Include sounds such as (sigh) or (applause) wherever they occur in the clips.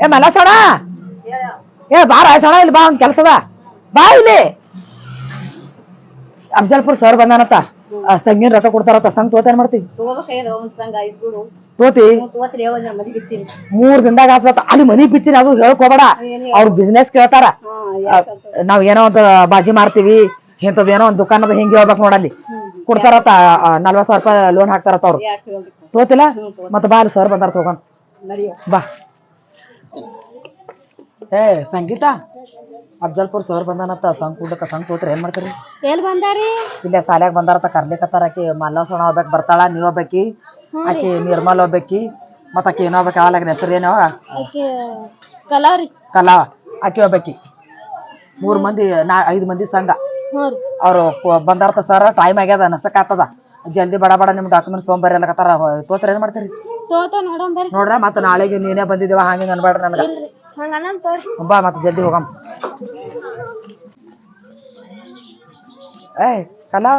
ಏ ಮಲಸಣಾ ಸಣ? ಏ ಬಾರ ಸಣ ಇಲ್ಲಿ ಬಾ ಒಂದ್ ಕೆಲಸದ. ಬಾ ಇಲ್ಲಿ. ಅಫಜಲ್ಪುರ್ ಸರ್ ಬಂದಾನತ್ತ ಸಂಗೀನ್ ರೊಕ್ಕ ಕೊಡ್ತಾರತ್ತ ಸಂಗ್ ಮಾಡ್ತಿ? ತೋತಿ? ಜನ ಮದಿ ಬಿಚ್ಚಿನಿ ಮೂರ್ ದಿನದಾಗ ಆತ ಅಲ್ಲಿ ಮನಿ ಬಿಚ್ಚಿನ ಅದು ಹೇಳಕ್ ಹೋಗ್ಬೇಡ. ಅವ್ರ ಬಿಸ್ನೆಸ್ ಕೇಳ್ತಾರ. ನಾವ್ ಏನೋ ಒಂದ್ ಬಾಜಿ ಮಾಡ್ತೀವಿ ಇಂಥದ್ ಏನೋ ಒಂದ್ ದುಕಾನದ ಹಿಂಗ್ ಹೇಳ್ಬೇಕು ನೋಡಲ್ಲಿ ಕೊಡ್ತಾರತ್ತ ನಲ್ವತ್ ಸಾವಿರ ರೂಪಾಯಿ ಲೋನ್ ಹಾಕ್ತಾರತ್ತ ಅವ್ರು. ತೋತಿಲ್ಲ? ಮತ್ತ ಬಾ ಅಲ್ಲಿ ಸರ್ ಬಂದಾರ ತಗೊಂಡ್. ಬಾ. ಏ ಸಂಗೀತ ಅಫ್ಜಲ್ಪುರ್ ಸರ್ ಬಂದಾನತ್ತ ಸಂಗ್ ಕೂಡಕ ಸಂಗ್ ತೋತ್ರ ಏನ್ ಮಾಡ್ತೀರಿ? ಎಲ್ ಬಂದಾರಿ? ಇಲ್ಲೇ ಸಾಲ್ಯಾಗ ಬಂದಾರತ್ತ ಕರ್ಲಿಕತ್ತಾರ ಆಕಿ ಮಲ್ಲಸಣ ಹೋಗ್ಬೇಕು ಬರ್ತಾಳ ನೀವ್ ಹೋಗ್ಬೇಕಿ ಆಕಿ ನಿರ್ಮಲ್ ಹೋಗ್ಬೇಕಿ ಮತ್ತ ಆಕಿ ಏನೋ ಹೋಗ್ಬೇಕು ಆವಾಗ ಹೆಸರು ಏನೋ? ಕಲಾವ್ರಿ ಕಲಾ ಆಕಿ ಹೋಗ್ಬೇಕಿ ಮೂರ್ ಮಂದಿ ನಾ ಐದ್ ಮಂದಿ ಸಂಘ. ಹ್ಞೂ ರೀ. ಅವ್ರು ಕ- ಬಂದಾರತ ಸರ್ ಟೈಮ್ ಆಗ್ಯದ ನಸಕ್ ಆತದ. ಜಲ್ದಿ ಬಡ ಬಡ ನಿಮ್ ಡಾಕ್ಯುಮೆಂಟ್ಸ್ ತೊಗೊಂಬರ್ರಿ ಅಲ್ಲಕತ್ತಾರ ತೋತ್ರ ಏನ್ ಮಾಡ್ತೀರಿ? ತೋತ ನೋಡೋಣ ಬರ್ರಿ. ನೋಡ್ರ ಮತ್ತ ನಾಳೆಗೆ ನೀನೇ ಬಂದಿದ್ದೀವ ಹಂಗೆ ಅನ್ಬೇಡ್ರಿ ನನ್ಗ ಇಲ್ರಿ. ಬಾ ಮತ್ತೆ ಜಲ್ದಿ ಹೋಗಮ್ ಏ ಕಲಾ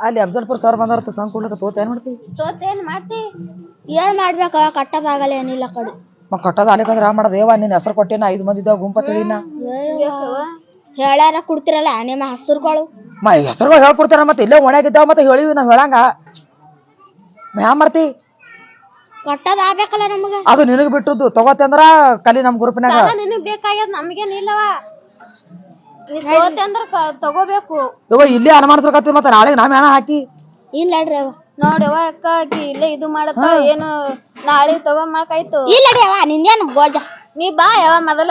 ಅಲ್ಲಿ ಅಫ್ಜಲ್ಪುರ್ ಸರ್ ಬಂದಾರತ ಸಂಘ ಕೊಡ್ಲಿಕ್ಕೆ ತೋತ ಏನ್ ಮಾಡ್ತಿ ತೋತ ಏನ್ ಮಾಡ್ತಿ ಏನ್ ಮಾಡ್ಬೇಕ ಕಟ್ಟದಾಗಲ್ಲ ಏನಿಲ್ಲ ಕಡೆ ಮ ಕಟ್ಟದ ಅಲ್ಲಿಕಂದ್ರ ಆ ಮಾಡೋದು ಏವ ನಿನ್ ಹೆಸರು ಕೊಟ್ಟೇನ ಐದ್ ಮಂದಿ ಇದ್ದಾವ ಗುಂಪ ತಿಳಿನ ಹೇಳ್ಯಾರ ಕೊಡ್ತಿರಲ್ಲ ನಿಮ್ಮ ಹೆಸರುಗಳು ಮ ಹೆಸರುಗಳು ಹೇಳ್ಕೊಡ್ತಾರ ಮತ್ತೆ ಇಲ್ಲೇ ಒಣಗಿದ್ದಾವ ಮತ್ತೆ ಹೇಳಿವಿ ನಾವ್ ಹೇಳಂಗ ಮ್ಯಾ ಮಾಡ್ತಿ ಕಟ್ಟದ ಆಗ್ಬೇಕಲ್ಲ ನಮಗ. ಅದು ನಿನಗ್ ಬಿಟ್ಟದ್ದು ತಗೋತಿ ಅಂದ್ರ ಕಲಿ ನಮ್ ಗ್ರೂಪ್ನಾಗ ನಿನಗ್ ಬೇಕಾಗ್ಯದ ನಮ್ಗೇನಿಲ್ಲವ ಇಲ್ಲವ. ನೀ ತೋತೆ ಅಂದ್ರ ಕ- ತಗೋಬೇಕು. ಇವ ಇಲ್ಲಿ ಅನುಮಾನಿಸ್ಬೇಕತ್ತಿ ಮತ್ತೆ ನಾಳೆ ನಾವ್ ಏನ ಹಾಕಿ. ಇಲ್ಲ ಅವ ನೋಡವ ಅಕ್ಕ ಆಕಿ ಇಲ್ಲೇ ಇದು ಮಾಡತ್ತ ಏನು ನಾಳೆ ತಗೊಂಬಾಕಾಯ್ತು ಇಲ್ಲ ಅವ ನಿನ್ನೇನು ಗೋಜ ನೀ ಬಾ ಯಾವ ಮೊದಲ.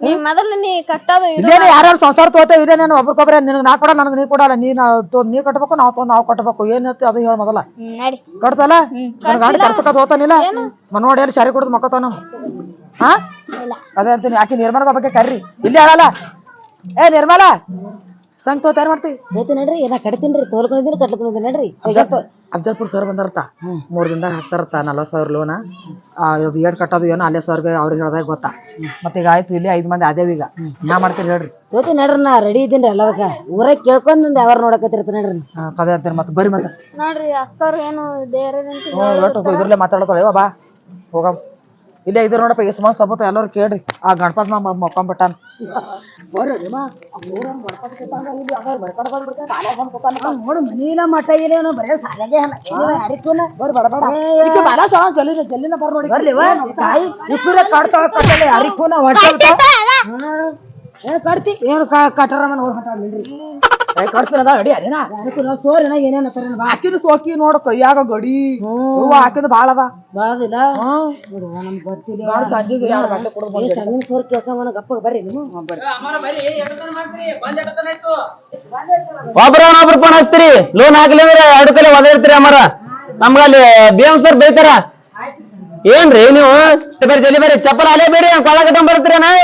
ನೀ ಮೊದಲ ನೀ ಕಟ್ಟೋದು ಇದು ಇಲ್ಲೇನೆ ಯಾರ್ಯಾರು ಸಂಸಾರ ತಗೋತೇವೆ ಇಲ್ಲೇನೇನು ಒಬ್ರಿಗೊಬ್ರೆ ನಿನಗೆ ನಾ ಕೊಡ ನನಗೆ ನೀ ಕೊಡಲ್ಲ ನೀ ನಾ ತೊ- ನೀ ಕಟ್ಬೇಕು ನಾವ್ ತೊಗೊಂಡ್ ನಾವ್ ಕಟ್ಟಬೇಕು ಏನ್ ಐತಿ ಅದು ಹೇಳ ಮೊದಲ. ಹ್ಮ್, ನಡಿ. ಕಟ್ತಲ್ಲ? ನನ್ನ ಗಾಡಿ ಕರ್ಸಕ ಹೋತಾನಿಲ್ಲ? ಮ ನೋಡಿ ಎಲ್ಲಿ ಶಾರಿ ಕುಡ್ದು ಮಕ್ಕತಾನ? ಹಾ? ಇಲ್ಲ. ಅದೇ ಅಂತೀನಿ ಆಕಿ ನಿರ್ಮಲ ಬಗ್ಗೆ ಕರ್ರಿ. ಇಲ್ಲಿ ಹೇಳಲ್ಲ ಏ ನಿರ್ಮಲ! ಸಂಗ್ ತೋತ ಏನ್ ಮಾಡ್ತಿ ನಡ್ರಿ ನಾ ಕಟ್ತೀನ್ರಿ ತೋಲ್ಕೊಂಡಿದ್ದೀನಿ ಕಟ್ಕೊಂಡಿದ್ದೀನಿ ನಡ್ರಿ. ಅಫ್ಜಲ್ಪುರ್ ಸರ್ ಬಂದರ್ತ. ಮೂರ್ ದಿನದಾಗ ಹಾಕ್ತಾರತ್ತ ನಲ್ವತ್ ಸಾವಿರ ಲೋನ ಅದು ಏಟ್ ಕಟ್ಟೋದು ಏನೋ ಅಲ್ಲೇ ಸರ್ಗೆ ಅವ್ರಿಗೆ ಹೇಳ್ದಾಗ ಗೊತ್ತಾ. ಮತ್ತೆ ಈಗ ಆಯ್ತು ಇಲ್ಲಿ ಐದ್ ಮಂದಿ ಅದೇವ್ ಈಗ. ನಾ ಮಾಡ್ತೀರಿ ಹೇಳ್ರಿ. ಜೊತೆ ನಡ್ರಿ ನಾ ರೆಡಿ ಇದ್ದೀನಿ ಎಲ್ಲದಕ್ಕ. ಊರಾಗ ಕೇಳ್ಕೊಂಡ್ ಯಾವಾರ ನೋಡಕತ್ತಿರ್ತ ನಡ್ರಿ. ಹಾ, ಅದೇ ಮತ್ತೆ ಬರ್ರಿ ಮತ್ತೆ. ನೋಡ್ರಿ ಅಕ್ಕವ್ರು ಏನು ದೇವ್ರ ಇದ್ರಲ್ಲೇ ಮಾತಾಡ್ತಾಳೆ ಬಾ. ಹೋಗಮ್. ಇಲ್ಲೇ ಇದ್ರ ನೋಡಪ್ಪ ಈ ಮಂದಿ ಸಪೋತ ಎಲ್ಲರೂ ಕೇಳ್ರಿ ಆ ಗಣಪತ್ ಮಾ ಮೊಕ್ಕೊಂಬಿಟ್ಟಾನ ನೋಡು ಮನಿಲ ಮಠ ಇಲ್ಲೇನು ಬರೇ ಸಾಲಾಗೆ ಬಾಲ ಸಹ ನೋಡಿ ತಾಯಿ ಕಟ್ತಿ ಏನು ಕಟ್ಟರ ಮನ ಕಟ್ತೀನದ ಅಡಿ ಅದೇನಾ? ಸೋರಿನ ಏನೇನ ಬಾ. ಆಕಿನ ಸೋಕಿ ನೋಡ ಕೈಯಾಗ ಗಡಿ. ಹೂವ ಹಾಕಿದ ಬಾಳ ಅದ. ಬಾಳದಿಲ್ಲ ಹ್ಮ್ ನಮ್ಗೆ ಗೊತ್ತಿಲ್ಲ ನಾಳೆ ಸಂಜೆಗೆ ಎರಡು ಗಂಟೆ ಕುಡ್ದು ಬಂದ್ಬಿಡ್ರಿ. ಸಂಗಿನ ಸೋರ್ ಕೆಲಸ ಮನ ಗಪ್ಪ ಬರ್ರಿ ನೀವು. ಒಬ್ರವನೊಬ್ರು ಫೋನ್ ಹಚ್ತೀರಿ ಲೋನ್ ಹಾಕ್ಲಿ ಅಂದ್ರೆ ಎರಡು ಕಡೆ ಒದಿರ್ತೀರಿ ಅಮ್ಮರ. ನಮ್ಗ ಅಲ್ಲಿ ಬಿ ಎಂ ಸರ್ ಬೈತಾರ ಏನ್ರಿ ನೀವು? ಬರ್ರಿ ಜಲ್ದಿ ಬರ್ರಿ. ಚಪ್ಪಲ್ ಅಲ್ಲೇ ಬೇರಿ ಕೊಳ ಕಟ್ಕೊಂಡ್ ಬರ್ತೀರ ನಾವ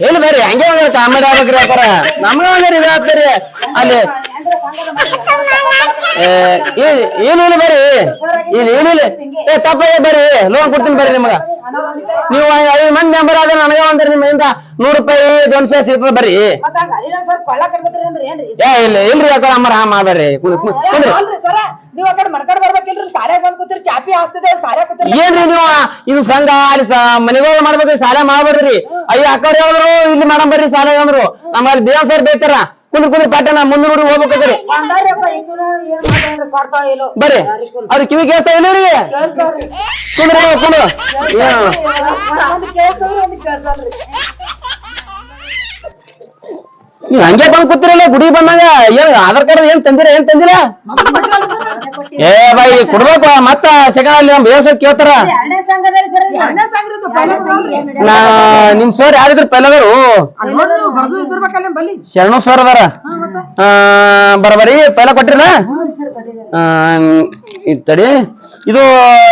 ಎಲ್ಲಿ ಬರ್ರಿ ಹಂಗೆ ಒಂದ್ ಆಮೇಲೆ ಆಗ್ಬೇಕ್ರಿ ಅಪ್ಪಾರ ನಮ್ಗ ಒಂದ್ರಿ ಇದು ಆಗ್ತೀರಿ ಅಲ್ಲಿ ಏ, ಏ- ಏನು ಇಲ್ಲ ಬರ್ರಿ. ಇಲ್ಲಿ. ಏನಿಲ್ಲ ಏ ತಪ್ಪ ಬರ್ರಿ. ಲೋನ್ ಕೊಡ್ತೀನಿ ಬರ್ರಿ ನಿಮಗ. ನೀವು ಐದು ಮಂದಿ ಮೆಂಬರ್ ಆದ್ರೆ ನನಗೆ ಒಂದ್ರಿ ನಿಮ್ಮಿಂದ ನೂರು ರೂಪಾಯಿ ದೊನ್ಸೆ ಸಿಗ್ತದೆ ಬರ್ರಿ. ಏ ಇಲ್ಲ ಇಲ್ರಿ ಅಕ್ಕ ಅಮ್ಮರ ಹಾ ಮಾಡ್ಬೇಡ್ರಿ ಕುಂದ್ರಿ, ಕುಂದ್ರಿ, ಕುಂದ್ರಿ. ಅಲ್ರಿ ಸರ ನೀವ್ ಆ ಕಡೆ ಮರ್ಕಡ್ ಬರ್ಬೇಕಿಲ್ರಿ ಸಾರ್ಯಾಗ ಬಂದ್ ಕೂತಿರಿ ಚಾಪಿ ಹಾಸ್ತಿದೆ ಸಾರ್ಯಾಗ ಕೂತಿರಿ. ಏನ್ರಿ ನೀವು? ಇದು ಸಂಘ ಅಲ್ಲಿ ಮನೆಗೋಗ ಮಾಡ್ಬೇಕ್ರಿ ಸಾಲ ಮಾಡ್ಬೇಡ್ರಿ ಅಯ್ಯ ಅಕ್ಕ ಹೇಳಿದ್ರು ಇಲ್ಲಿ ಮಾಡಂಬರ್ರಿ ಸಾಲೆ ಸಾಲ ಅಂದ್ರು. ನಮ್ಮಲ್ಲಿ ಬೇವ್ ಸರ್ ಬೇಕಾರ. ಕುಂದ್ರ ಕುಂದ್ರ ಪಾಟನಾ ಮುಂದೆ ನೋಡಿ ಇಲ್ಲೋ. ಬರ್ರಿ. ಅವ್ರ ಕಿವಿ ಕೇಳ್ತಾ ಇಲ್ಲ ರೀ ಕುಂದ್ರ ಕುಂದ್ರ ನೀವ್ ಹಂಗೆ ಬಂದ್ ಕೂತಿರಲ್ಲ ಗುಡಿ ಬಂದಾಗ ಏನ್ ಆಧಾರ್ ಕಾರ್ಡ್ ಏನ್ ತಂದಿರ ಏನ್ ತಂದಿರ? ಏ ಬಾಯಿ ಕೊಡ್ಬೇಕು ಮತ್ತ ಸೆಕೆಂಡ್ ಅಲ್ಲಿ ಸರ್ ಕೇಳ್ತಾರ. ನಾ ನಿಮ್ ಸರ್ ಯಾರಿದ್ರು ಬಲ್ಲಿ? ಶರಣು ಸರ್ ಅದಾರ. ಆ, ಬರಬರಿ ಪೈಲ ಕೊಟ್ಟಿರ? ತಡಿ. ಇದು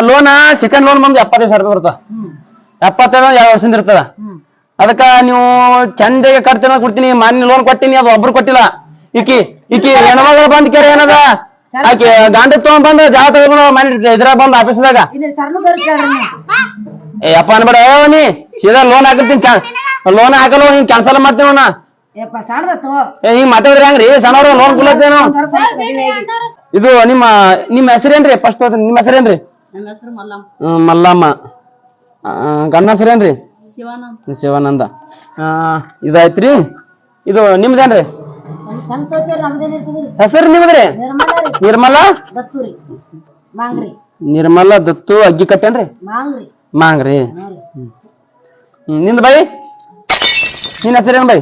ಲೋನ್ ಸೆಕೆಂಡ್ ಲೋನ್ ಬಂದು ಎಪ್ಪತ್ತೈದು ಸಾವಿರ ರೂಪಾಯಿ ಬರ್ತದ ಎಪ್ಪತ್ತೈದು ಎರಡು ವರ್ಷದಿಂದ ಇರ್ತದ. ಅದಕ್ಕ ನೀವು ಚಂದಗೆ ಕಟ್ತೀನಿ ಕೊಡ್ತೀನಿ ಮಾನ್ಯ ಲೋನ್ ಕೊಟ್ಟಿನಿ ಅದು ಒಬ್ರು ಕೊಟ್ಟಿಲ್ಲ. ಈಕಿ ಇಕಿ ಹೆಣ್ಮಗಳು ಬಂದ್ ಕೆರೆ ಏನದ? ಆಕಿ ಗಾಂಡಿ ತಗೊಂಡ್ ಬಂದು ಜಾಗ ತಗೊಂಡು ಬಂದ ಇದ್ರ ಬಂದ್ ಆಫೀಸ್ದಾಗ. ಇಲ್ಲಿ ಸರ್ನು ಸರ್ ಕೇಳ್ರಿ ನೀವು. ಏ ಅಪ್ಪ ಅನ್ಬೇಡ ನೀ ಸೀದಾ ಲೋನ್ ಹಾಕಿರ್ತೀನಿ ಲೋನ್ ಹಾಕಲ್ಲ ನೀನ್ ಕ್ಯಾನ್ಸಲ್ ಮಾಡ್ತೀನಿ ಅಣ್ಣ ಏ ಹಿಂಗ್ ಮಾತಾಡಿದ್ರೆ ಹೆಂಗ್ರಿ? ಸಣ್ಣವ್ರು ಲೋನ್ ಕುಲತ್ತೇನು ಇದು ನಿಮ್ಮ ನಿಮ್ಮ ಹೆಸರೇನ್ರಿ ಫಸ್ಟ್ ನಿಮ್ಮ ಹೆಸರೇನ್ರಿ ನನ್ನ ಹೆಸರು ಮಲ್ಲಮ್ಮ. ಗಂಡ ಹೆಸರೇನ್ರಿ ಶಿವಾನಂದ. ಇದಾಯ್ತ್ರಿ. ಇದು ನಿಮ್ದೇನ್ರಿ? ಹೆಸರು ನಿಮ್ದ್ರಿ? ನಿರ್ಮಲ ದತ್ತೂರಿ ಮಾಂಗ್ರಿ. ನಿರ್ಮಲ ದತ್ತು ಅಗ್ಗಿ ಕಟ್ಟೇನ್ರಿ? ಮಾಂಗ್ರಿ. ಮಾಂಗ್ರಿ. ನಿಂದ ಬೈ ನಿನ್ನ ಹೆಸರೇನ್ ಬೈ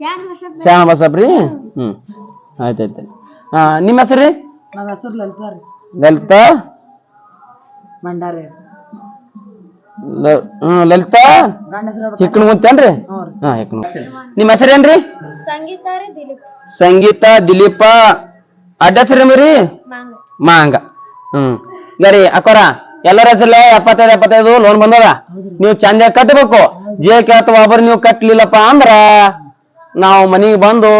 ಶ್ಯಾಮ ನಾನು. ಶ್ಯಾಮ ಬಸಪ್ರಿ ಹ್ಮ್. ಆಯ್ತಾಯ್ತು ಹಾ ನಿಮ್ಮ ಹೆಸರು ಲಲಿತಾ ರೀ. ಲಲಿತಾ? ಭಂಡಾರಿ. ಲಲಿತಾ? ಗಂಡ ಹೆಸರು ಹಿಕ್ಕಣ ಮುತ್ತೇನ್ರಿ ಹಾ ಹಿಕ್ಕಣ ನಿಮ್ಮ ಹೆಸರೇನ್ರಿ ಸಂಗೀತ ಸಂಗೀತ ದಿಲೀಪ. ಅಡ್ಡ ಹೆಸರೇನ್ರಿ ಮಾಂಗ. ಹ್ಮ್. ಗರಿ ಅಕ್ಕೋರ ಎಲ್ಲರ ಹೆಸರಲ್ಲೇ ಎಪ್ಪತ್ತೈದು ಎಪ್ಪತ್ತೈದು ಲೋನ್ ಬಂದದ? ನೀವು ಚಂದ ಕಟ್ಟಬೇಕು ಜೇ ಅಥವಾ ಒಬ್ಬರು ನೀವು ಕಟ್ಟಲಿಲ್ಲಪ್ಪ ಅಂದ್ರ ನಾವು ಮನಿಗೆ ಬಂದು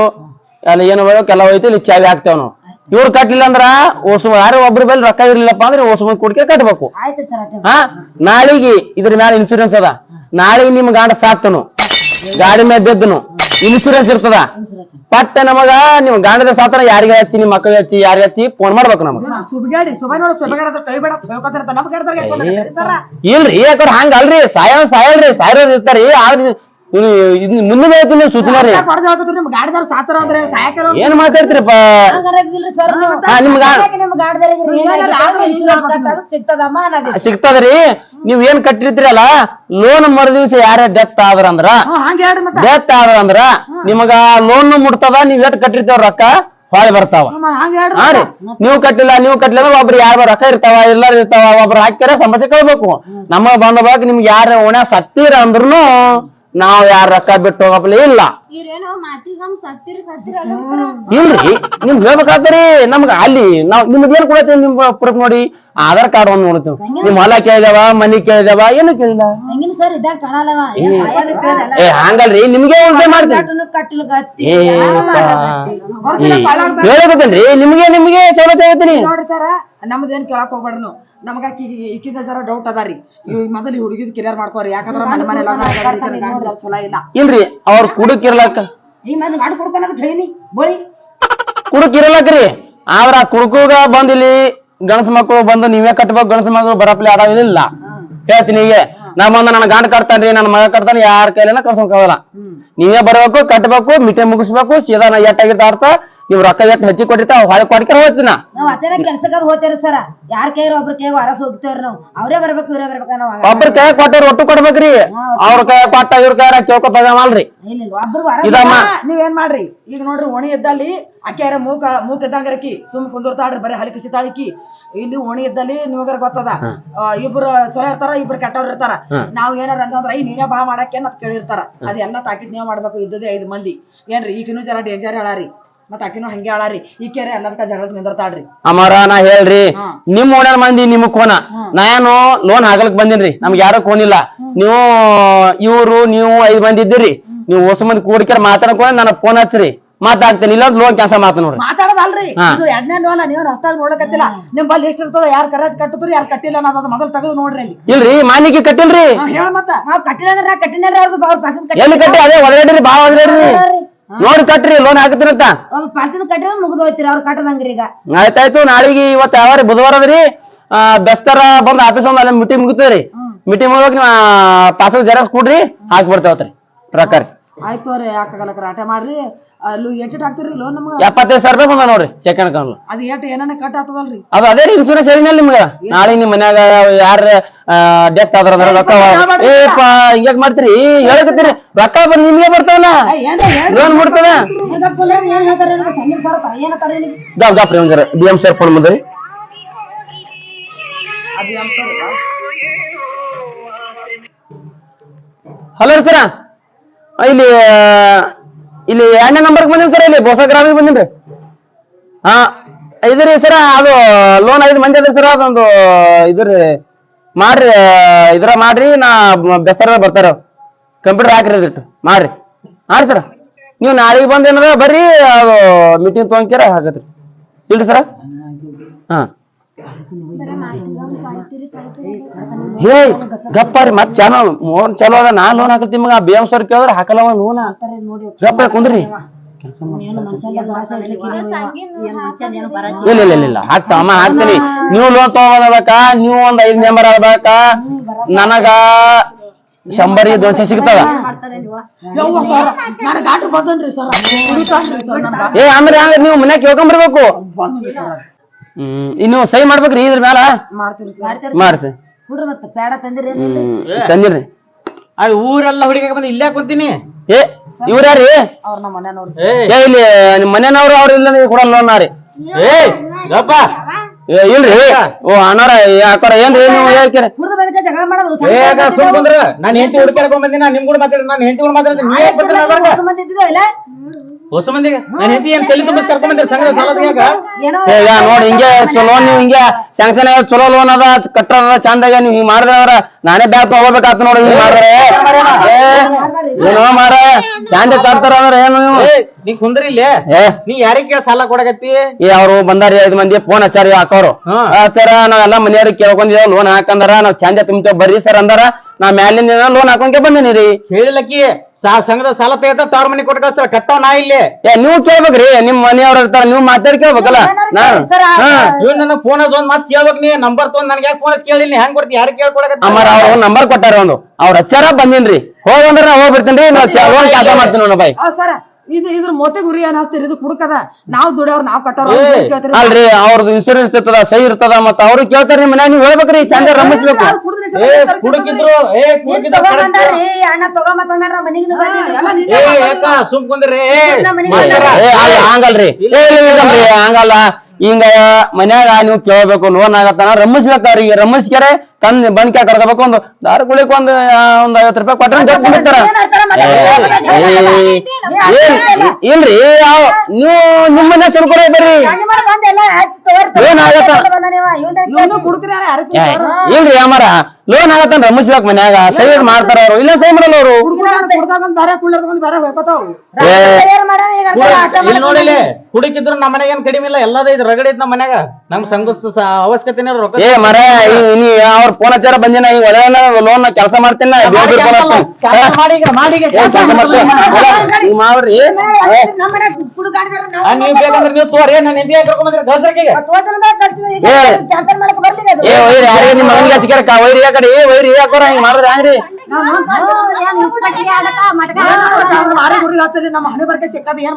ಅಲ್ಲಿ ಏನು ಕೆಲವು ಐತಿ ಹೋಯ್ತು ಇಲ್ಲಿ ಚಾವಿ ಹಾಕ್ತೇವ್ ನಾವು. ಇವ್ರು ಕಟ್ಲಿಲ್ಲ ಅಂದ್ರ ಓಸು ಯಾರು ಒಬ್ರ ಮೇಲೆ ರೊಕ್ಕ ಇರ್ಲಿಲ್ಲಪ್ಪ ಅಂದ್ರೆ ಓಸು ಮಂದಿ ಕುಡ್ಕೆ ಕಟ್ಬೇಕು. ಆಯ್ತು ಸರ್ ಆಯ್ತು. ಹಾ? ನಾಳಿಗೆ ಇದ್ರ ಮೇಲೆ ಇನ್ಶೂರೆನ್ಸ್ ಅದ. ನಾಳೆಗೆ ನಿಮ್ ಗಾಂಡ ಸಾಕ್ತನು. ಗಾಡಿ ಮೇಲೆ ಬೆದ್ದನು. ಇನ್ಶೂರೆನ್ಸ್ ಇರ್ತದ. ಪಟ್ಟ ನಮಗ ನಿಮ್ ಗಾಂಡದ ಸಾತನ ಯಾರಿಗೆ ಹಚ್ಚಿ ನಿಮ್ ಮಕ್ಕಳಿಗೆ ಹಚ್ಚಿ ಯಾರಿಗೆ ಹಚ್ಚಿ ಫೋನ್ ಮಾಡ್ಬೇಕು ನಮಗ. ಸುಬ್ಗಾಡಿ ಸುಬ ನೋಡು ಸುಬಗಾಡಿ ಅದ್ರ ಕೈ ಬೇಡ ಹೇಳ್ಕೊತಾರ ನಮ್ಮ ಗಾಡಿದಾಗ ಸರ. ಇಲ್ರಿ ಯಾಕಂದ್ರೆ ಹಂಗ ಅಲ್ರಿ ಸಾಯ ಸಾಯಲ್ರಿ ಸಾಯೋರ್ ಇರ್ತಾರಿ. ಆದ್ರೆ ಮುಂದಿನ ಹೇಳ್ತೀನಿ ಸೂಚನೆ ರೀ ಏನ್ ಮಾತಾಡ್ತೀರಪ್ಪ? ಸಿಗ್ತದ್ರಿ. ನೀವ್ ಏನ್ ಕಟ್ಟಿರ್ತೀರಲ್ಲ ಲೋನ್ ಮರು ದಿವಸ ಯಾರ ಡೆತ್ ಆದ್ರ ಅಂದ್ರ ಡೆತ್ ಆದ್ರ ಅಂದ್ರ ನಿಮಗ ಲೋನ್ ಮುಟ್ತದ ನೀವ್ ಎಟ್ ಕಟ್ಟಿರ್ತೇವ ರೊಕ್ಕ ಹೊಳೆ ಬರ್ತಾವ. ಹಾ ರೀ. ನೀವು ಕಟ್ಟಿಲ್ಲ ನೀವು ಕಟ್ಟಿಲ್ಲ ಒಬ್ರು ಯಾರು ರೊಕ್ಕ ಇರ್ತಾವ ಎಲ್ಲರೂ ಇರ್ತಾವ ಒಬ್ರು ಹಾಕ್ಯಾರ ಸಮಸ್ಯೆ ಕೇಳ್ಬೇಕು. ನಮ್ಮ ಬಂದ ನಿಮ್ಗೆ ಯಾರ ಓಣ್ಯ ಸತ್ತೀರ ಅಂದ್ರೂ ನಾವ್ ಯಾರ ರೊಕ್ಕ ಬಿಟ್ಟು ಹೋಗಪ್ಲೆ? ಇಲ್ಲ. ಇಲ್ರಿ. ನಿಮ್ ಹೇಳ್ಬೇಕಾದ್ರಿ? ನಮ್ಗ ಅಲ್ಲಿ ನಾವ್ ನಿಮ್ಗೆ ಏನ್ ಕೊಡತ್ತೀವಿ ನಿಮ್ ಪ್ರೂಫ್ ನೋಡಿ? ಆಧಾರ್ ಕಾರ್ಡ್ ಒಂದ್ ನೋಡ್ತೀವಿ ನಿಮ್ ಹೊಲ ಕೇಳಿದವ ಮನಿ ಕೇಳಿದವ ಏನು ಕೇಳಿದ? ಏ ಹಂಗಲ್ರಿ. ನಿಮ್ಗೆ ಉಳ್ದೆ ಮಾಡ್ತೀನಿ ಹೇಳಕತ್ತೇನ್ರಿ ನಿಮ್ಗೆ ನಿಮ್ಗೆ ಸವಲತ್ತು ಹೇಳ್ತೀನಿ. ನಮ್ದೇನ್ ಕೇಳಕ್ ಹೋಗ್ಬೇಡ್ರಿ ನೀವು. ನಮಗ ಈಕಿದ ಜರ ಡೌಟ್ ಅದಾರಿ. ಇವ್ ಮೊದಲು ಹುಡುಗಿದ್ ಕ್ಲಿಯರ್ ಮಾಡ್ಕೋರಿ ಯಾಕಂದ್ರ ಮನೆ ಮನೆ ಚಲೋ ಇಲ್ಲ. ಇಲ್ರಿ ಅವ್ರ ಕುಡುಕಿರ್ಲಕ್ಕ ಈ ಮನೆ ಗಾಡಿ ಕೊಡ್ಕೊಳದ್ ಹೇಳಿ ಬೋಳಿ. ಕುಡುಕಿರಲಕ್ರಿ ಆದ್ರ ಆ ಕುಡುಕುಗ ಬಂದ್ ಇಲ್ಲಿ ಗಣಸ ಮಕ್ಕಳು ಬಂದು ನೀವೇ ಕಟ್ಬೇಕು ಗಣಸ ಮಕ್ಕಳು ಬರಪ್ಲಿ ಆಡೋದಿಲ್ಲ ಹೇಳ್ತೀನಿ ಈಗ ನಮ್ಮಂದ ನನ್ನ ಗಂಡ ಕಟ್ತಾನ್ರಿ ನನ್ನ ಮಗ ಕಟ್ತಾನೆ ಯಾರ ಕೈಲೇನ ಕಳ್ಸೋಕಾಗಲ್ಲ ನೀವೇ ಬರ್ಬೇಕು ಕಟ್ಬೇಕು ಮಿಟೆ ಮುಗಿಸ್ಬೇಕು ಸೀದಾ ನಾ ಎಟ್ಟಾಗಿರ್ತಾ ಅರ್ಥ ನೀವ್ ರೊಕ್ಕ ಎಷ್ಟು ಹಚ್ಚಿ ಕೊಟ್ಟಿರ್ತಾವ ಹೊಳೆ ಕೊಡ್ಕೆ ಹೋಗ್ತೀನಿ. ನಾ ನಾವ್ ಅಚಾನಕ್ ಕೆಲ್ಸಕ್ಕ ಹೋಗ್ತೇವ್ರಿ ಸರ. ಯಾರ ಕೈಯಾರ ಒಬ್ರ ಕೈ ಅರಸ್ ಹೋಗ್ತೇವ್ರಿ ನಾವು. ಅವ್ರೇ ಬರ್ಬೇಕು ಇವ್ರೇ ಬರ್ಬೇಕ ನಾವ್ ಒಬ್ರ ಕೈ ಕೊಟ್ಟವ್ರು ಒಟ್ಟು ಕೊಡ್ಬೇಕ್ರಿ. ಅವ್ರ ಕೈ ಕೊಟ್ಟ ಇವ್ರ ಕೈ ಕೇಳ್ಕೊ ತಗಮಲ್ರಿ ಇಲ್ಲ ಒಬ್ರು ಅರಸ್ ಇದಮ್ಮ. ನೀವೇನ್ ಮಾಡ್ರಿ? ಈಗ ನೋಡ್ರಿ ಓಣಿ ಇದ್ದಲ್ಲಿ ಅಕ್ಕಿಯಾರ ಮೂಕ ಮೂಕ ಇದ್ದಂಗ ಇದ್ದಂಗರಕಿ ಸುಮ್ ಕುಂದಿರ್ತಾಳ್ರಿ ಬರೀ ಹಲಿ ಕಸಿ ತಾಳಿಕಿ ಇಲ್ಲಿ ಓಣಿ ಇದ್ದಲ್ಲಿ ನಿಮಗರ ಗೊತ್ತದ. ಆ, ಇಬ್ರು ಚಲೋ ಇರ್ತಾರ ಇಬ್ರು ಕೆಟ್ಟವ್ರು ಇರ್ತಾರ. ನಾವ್ ಏನಾರ ಅಂದ್ರ ಐ ನೀನೇ ಬಾ ಮಾಡಕ್ಕೆ ಅಂತ ಕೇಳಿರ್ತಾರ. ಅದೆಲ್ಲ ತಾಕಿದ್ ನೀವ್ ಮಾಡ್ಬೇಕು ಇದ್ದದೇ ಐದ್ ಮಂದಿ. ಏನ್ರಿ ಈಗಿನೂ ಜರ ಡೇಂಜರ್ ಹೇಳಾರಿ. ಮತ್ತ ಆಕಿನೂ ಹಂಗೆ ಹೇಳಾರಿ ಕೆರೆ ಎಲ್ಲದಕ್ಕ ಜಗಳಕ್ ನಿಂದಿರ್ತಾಳ್ರಿ. ಅಮರ ನಾ ಹೇಳ್ರಿ. ನಿಮ್ ಓಣರ್ ಮಂದಿ ನಿಮ್ ಕೋನ. ನಾನು ಲೋನ್ ಹಾಕಲಕ್ ಬಂದಿನ್ರಿ. ನಮ್ಗೆ ಯಾರೋ ಕೋನಿಲ್ಲ. ನೀವು ಇವ್ರು ನೀವು ಐದ್ ಮಂದಿ ಇದ್ದೀರಿ. ನೀವು ಹೊಸ ಮಂದಿ ಕೂಡಿಕೆರ ಮಾತಾಡ್ಕೊಂಡ್ ನನ್ನ ಫೋನ್ ಹಚ್ಚ್ರಿ ಮಾತಾಡ್ತೀನಿ. ಇಲ್ಲ ಲೋನ್ ಕೆಲಸ ಮಾತ ನೋಡ್ರಿ. ಮಾತಾಡೋದಲ್ರಿ. ಇದು ಎರಡನೇ ಲೋನ್ ನೀವು ರಸ್ತಾಗ ನೋಡಕತ್ತಿಲ್ಲ ನಿಮ್ ಬಲ್ಲಿ ಎಷ್ಟ್ ಇರ್ತದ ಯಾರು ಕರೆಕ್ಟ್ ಕಟ್ಟಿದ್ರು ಯಾರು ಕಟ್ಟಿಲ್ಲ ಅನ್ನೋದು ಮೊದಲು ತೆಗೆದು ನೋಡ್ರಿ ಅಲ್ಲಿ. ಇಲ್ರಿ ಮಾನಿಗೆ ಕಟ್ಟಿಲ್ರಿ. ಹೇಳ ಮತ್ತ. ನಾವ್ ಕಟ್ಟಿಲ್ಲ ಪರ್ಸನ್ ಎಲ್ಲಿ ಕಟ್ಟಿ? ಅದೇ ಒಳಗಡೆ ಬಾ ಒಳಗಡ್ರಿ ನೋಡಿ ಕಟ್ರಿ ಲೋನ್ ಹಾಕತ್ತೀರಂತ ಒಬ್ಬ ಪರ್ಸನ್ ಕಟ್ಟಿದ್ರೆ ಮುಗಿದು ಹೋಯ್ತಿರಿ ಅವ್ರು ಕಟ್ಟದಂಗ್ರಿ ಈಗ. ಆಯ್ತಾಯ್ತು ನಾಳೆಗೆ ಇವತ್ತು ಯಾವ್ರಿ ಬುಧವಾರ ಅದ್ರಿ ಆ, ಬೆಸ್ತರ ಬಂದ್ ಆಫೀಸ್ ಒಂದ್ ಅಲ್ಲಿ ಮೀಟಿಂಗ್ ಮುಗಿತದ್ರಿ. ಮೀಟಿಂಗ್ ಮುಗಿದಾಗ ನೀವು ಪಾಸ್ಬುಕ್ ಜೆರಾಕ್ಸ್ ಕೊಡ್ರಿ ಹಾಕಿ ಬಿಡ್ತೇವತ್ರಿ ರೊಕ್ಕ ರೀ. ಆಯ್ತು ಅವ್ರಿ ಯಾಕಾಗಲ್ಲ ರಾಟ ಮಾಡ್ರಿ. ಅಲ್ಲಿ ನಮ್ಗ? ಎಪ್ಪತ್ತೈದು ಸಾವಿರ ರೂಪಾಯಿ ಬಂದ ನೋಡ್ರಿ ಸೆಕೆಂಡ್ ಅಕೌಂಟ್ ಅದ್ ಎಷ್ಟ್ ಏನಾನ ಕಟ್ ಆಗ್ತದಲ್ರಿ? ಅದು ಅದೇ ರೀ ಇನ್ಸೂರೆನ್ಸ್ ಹೇಳಿನಲ್ಲ ನಿಮ್ಗ? ನಾಳೆ ನಿಮ್ ಮನ್ಯಾಗ ಯಾರ ಡೆತ್ ಆದ್ರ ಅಂದ್ರ ರೊಕ್ಕ ಏಪ್ಪ ಹಿಂಗ್ಯಾಕ್ ಮಾಡ್ತೀರಿ? ಹೇಳಕತ್ತೀರಿ? ರೊಕ್ಕ ಬಂದ್ ನಿಮ್ಗೆ ಬರ್ತಾವಲ್ಲ ಲೋನ್ ಮುಡ್ತದ ಗಾಪ್ ಒಂದ್ ಬಿ ಎಂ ಸರ್ ಫೋನ್ ಬಂದ್ರಿ ಹಲೋ ರೀ ಸರ ಇಲ್ಲಿ ಇಲ್ಲಿ ಎರಡನೇ ನಂಬರ್ಗೆ ಬಂದಿನಿ ಸರ್ ಇಲ್ಲಿ ಹೊಸ ಗ್ರಾಮಿಗೆ ಬಂದಿನ್ರಿ ಹಾ ಇದ್ರಿ ಸರ, ಅದು ಲೋನ್ ಐದು ಮಂದಿ ಅದ್ರಿ ಸರ್, ಅದೊಂದು ಇದ್ರಿ ಮಾಡ್ರಿ, ಇದ್ರ ಮಾಡ್ರಿ, ನಾ ಬೆಸ್ತರ ಬರ್ತಾರ. ಕಂಪ್ಯೂಟರ್ ಹಾಕ್ರಿ ಅದಿಟ್ಟು, ಮಾಡ್ರಿ. ಮಾಡ್ರಿ ಸರ್. ನೀವು ನಾಳೆಗೆ ಬಂದು ಏನದ ಬರ್ರಿ, ಅದು ಮೀಟಿಂಗ್ ತೊಗೊಂಡ್ಕ್ಯಾರ ಹಾಕತ್ರಿ. ಇಲ್ರಿ ಸರ? ಹಾ. ಹೇ ಗಪ್ಪಾರಿ ಮತ್ ಚಾನಲ್ ಮೋನ್ ಚಲೋ ಅದ ನಾ ಲೋನ್ ಹಾಕಿ ನಿಮ್ಗೆ ಬಿ ಎಂ ಸರ್ ಕೇಳಿದ್ರೆ ಹಾಕಲ್ಲವ ಲೋನ ನೋಡಿ ಗಪ್ಪ ಕುಂದ್ರಿ. ಕೆಲಸ ಇಲ್ಲ ಇಲ್ಲ ಇಲ್ಲ ಇಲ್ಲ. ಹಾಕ್ತ ಅಮ್ಮ ಹಾಕ್ತೀನಿ. ನೀವು ಲೋನ್ ತಗೋಬೋದಕ್ಕ ನೀವು ಒಂದ್ ಐದ್ ಮೆಂಬರ್ ಆಗ್ಬೇಕ ನನಗ ಶಂಬರಿ ದೋಸೆ ಸಿಗ್ತದ? ಏ ಅಂದ್ರೆ ಅಂದ್ರೆ ನೀವು ಮನ್ಯಾಗ ಕೇಳ್ಕೊಂಬರ್ಬೇಕು. ಹ್ಮ್. ಇನ್ನು ಸಹಿ ಮಾಡ್ಬೇಕ್ರಿ ಇದ್ರ ಮ್ಯಾಲ? ಸರ್. ಮಾಡ್ಸಿ. ಹುಡ್ರ ಮತ್ತೆ ತಂದಿರಿ ಹ್ಮ್. ತಂದಿರ್ರಿ. ಊರೆಲ್ಲ ಹುಡುಗ ಬಂದು ಇಲ್ಲೇ ಕುಂತೀನಿ ಏ ಇವ್ರ ಯಾರಿ? ಅವ್ರ ನಮ್ಮ ಮನೆಯವ್ರು ಏ ಏ ಇಲ್ಲಿ ನಿಮ್ ಮನೆಯವ್ರು ಅವ್ರ ಇಲ್ಲ ಕೊಡಲ್ಲ ಲೋನ್ ರೀ ಏ ಗಪ್ಪ ಏ ಇಲ್ರಿ. ಓ ಅಣ್ಣ ಯಾಕಾರ ಏನ್ರಿ? ನೀವು ಹೇಳ್ತೀರಿ ಹುಡ್ದ ಮೇಲೆ ಜಗಳ ಮಾಡೋದು ಏ ಅದ ಸುಮ್ ಕುಂದ್ರ. ನಾನ್ ಹೆಂಡತಿ ಹುಡುಕ್ಯಾಡ್ಕೊಂಡ್ ಬಂದಿನಿ ನಾನ್ ನಿಮ್ ಕೂಡ ಮಾತಾಡಿ ನಾನು ಹೆಂಡತಿ ಕೂಡ ಮಾತಾಡ್ತೀನಿ ಯಾಕ್ ಇದ್ದಿದ್ದೆ ಇಲ್ಲ? ಹೊಸ ಮಂದಿಗೆ ನಾನ್ ಹೆಂಡತಿ ಏನ್ ತಲೆ ತುಂಬಿಸ್ ಕರ್ಕೊಂಡ್ ಬಂದಿರಿ ಸಂಘದ ಸಾಲ ತೆಗ್ಯಾಕ? ಏನೋ ಈಗ ನೋಡಿ ಹಿಂಗೆ ಲೋನ್ ನೀವು ಹಿಂಗೆ ಸ್ಯಾಂಕ್ಷನ್ ಚಲೋ ಲೋನ್ ಅದ ಕಟ್ಟಡ ಚಂದಾಗ ನೀವು ಹಿಂಗ್ ಮಾಡಿದ್ರ ನಾನೇ ಬ್ಯಾಕ್ ತಗೋಬೇಕಾತ ನೋಡಿ ಹಿಂಗ್ ಮಾಡಿದ್ರೆ. ಏನೋ ಮಾರ ಚಾಂದ ಕಟ್ತಾರ ಅಂದ್ರೆ ಏನು ನೀವು? ನೀ ಕುಂದ್ರಿ ಇಲ್ಲೇ. ನೀ ಯಾರಿಗ್ ಕೇಳ ಸಾಲ ಕೊಡಕತ್ತಿ? ಏ ಅವ್ರು ಬಂದಾರಿ ಐದ್ ಮಂದಿ ಫೋನ್ ಹಚ್ಚಾರಿ ಹಾಕೋರು. ಹಾ. ಹಚ್ಚಾರ ನಾವೆಲ್ಲ ಮನೆಯವ್ರಿಗೆ ಕೇಳ್ಕೊಂಡಿದ್ದೇವೆ ಲೋನ್ ಹಾಕಂದ್ರ ನಾವ್ ಚಂದ ತುಂಬ್ತೇವ್ ಬರ್ರಿ ಸರ್ ಅಂದಾರ ನಾ ಮ್ಯಾಲಿಂದ ಲೋನ್ ಹಾಕೊಂಡ್ಕೆ ಬಂದಿನಿ ರೀ. ಹೇಳಿಲ್ಲಕ್ಕಿ ಸಾ ಸಂಘದ ಸಾಲ ತೆಗೆದ ತವ್ರ ಮನೆ ಕೊಟ್ಟು ಕಳಿಸ್ತಾರ ಕಟ್ಟಾವ ನಾ ಇಲ್ಲಿ. ಏ ನೀವು ಕೇಳ್ಬೇಕ್ರಿ ನಿಮ್ ಮನೆಯವ್ರ ಇರ್ತಾರ ನೀವು ಮಾತಾಡಿ ಕೇಳ್ಬೇಕಲ್ಲ? ನಾ ಇವ್ ನನ್ನ ಫೋನ್ ಒಂದ್ ಮಾತ್ ಕೇಳ್ಬೇಕು ನೀ ನಂಬರ್ ತೊಗೊಂಡ್ ನನ್ಗೆ ಯಾಕೆ ಫೋನ್ ಕೇಳಿ ನೀ? ಹೆಂಗ್ ಕೊಡ್ತಿ ಯಾರು ಕೇಳ್ಕೊಡಕತ್ತಿ? ಅವ್ರ ಅವ್ರ ನಂಬರ್ ಕೊಟ್ಟಾರ ಒಂದು ಅವ್ರ ಹಚ್ಚಾರ ಬಂದಿನ್ರಿ. ಹೋಗಂದ್ರ ನಾ ಹೋಗ್ಬಿಡ್ತೀನಿ ನಾ ಲೋನ್ ಕೆಲಸ ಮಾಡ್ತೀನಿ ನೋಡ ಬಾಯ್ ಇದು ಇದ್ರ ಮೊತೆ ಗುರಿ ಏನ್ ಹಚ್ತೀರಿ? ಇದು ಕುಡುಕದ? ನಾವ್ ದುಡಿಯವ್ರ ನಾವ್ ಕಟ್ಟೋರ್ ಏ, ಕೇಳ್ತೀರಿ ಅಲ್ರಿ ಅವ್ರದ್ದು ಇನ್ಶೂರೆನ್ಸ್ ಇರ್ತದ ಸಹಿ ಇರ್ತದ ಮತ್ತ ಅವ್ರು ಕೇಳ್ತಾರ ನಿಮ್ ಮನ್ಯಾಗ ನೀವು ಹೇಳ್ಬೇಕ್ರಿ ಚಂದ ರಮಿಸ್ಬೇಕು ನಾವ್ ಕುಡ್ದ್ರಿ ಸರ್, ಏ ತರ್ಕ ಕುಡುಕಿದ್ರು ಏ ಏನ್ ಕುಡುಕಿದ್ರು ತಗೊಂಬಂದಾರ್ರಿ? ಅಣ್ಣ ತಗೊಂಬಂದಾರ ಮನೆಗೆ ಎಲ್ಲ ಏ ಯಾಕ ಸುಮ್ ಕುಂದ್ರಿ ಏ ನಮ್ಮ ಮನೆಗೆ ಮಾತಾಡ. ಏ ಅಲ್ಲ ಹಂಗಲ್ರಿ. ಏ ಹಂಗಲ್ಲ. ಹಿಂಗ ಮನ್ಯಾಗ ನೀವು ಕೇಳ್ಬೇಕು ಲೋನ್ ಆಗತ್ತಾನ ರಮಿಸ್ಬೇಕ್ರಿ ಈಗ ರಮಿಸ್ಕ್ಯಾರೆ ತಂದ್ ಬಂದ್ ಕ್ಯಾ ಕರ್ಕೋಬೇಕು ಒಂದು ದಾರ ಕುಳಿಕ್ ಒಂದ್ ಒಂದ್ ಐವತ್ ರೂಪಾಯಿ ಕೊಟ್ರೆ ಬಿಡ್ತಾರ ಏ, ಏ, ಇಲ್ರಿ ಯಾವ- ನೀವು ನಿಮ್ಮ ಮನೆ ಬರ್ರಿ ಲೋನ್ ಆಗತ್ತ? ಕುಡ್ತೀರಿ ಇಲ್ರಿ ಅಮರ ಲೋನ್ ಆಗತ್ತನ್ ರಮಿಸ್ಬೇಕು ಮನ್ಯಾಗ ಸೈ ಮಾಡ್ತಾರ ಅವ್ರು. ಇಲ್ಲ ಸೈ ಮಾಡಲ್ಲ ಅವರು? ಇಲ್ಲಿ. ನೋಡಿಲಿ ಹುಡುಕಿದ್ರು ನಮ್ಮ ಮನೆಗೆ ಏನ್ ಕಡಿಮೆ ಇಲ್ಲ ಎಲ್ಲದ ಇದು ರಗಡಿ ಐತ್ ನಮ್ಮ ಮನ್ಯಾಗ. ನಮ್ ಸಂಘ ಅವಶ್ಯಕತೆ ರೊಕ್ಕ ಏ ಮರ ನೀ ಅವ್ರ ಫೋನ್ ಹಚ್ಚಾರ ಬಂದಿನ ಈಗ ಒಲೆ ಲೋನ್ ಕೆಲಸ ಮಾಡ್ತೀನಿ ನಾ ಫೋನ್ ಹಚ್ತೀನಿ. ಕೆಲ್ಸ ಮಾಡ್ತೀನಿ. ಮಾಡ್ರಿ ಏ, ಒಯ್ರಿ ಯಾರಿಗೆ ನಿಮ್ಮ ಮಗನಿಗೆ ಒಯ್ರಿ ಒಯ್ರಿ ಯಾಕೋರ ಹಿಂಗ್ ಮಾಡಿದ್ರೆ ನಮ್ಮ ಹಣೆ ಬರ್ಕೆ ಸಿಕ್ಕದ ಏನ್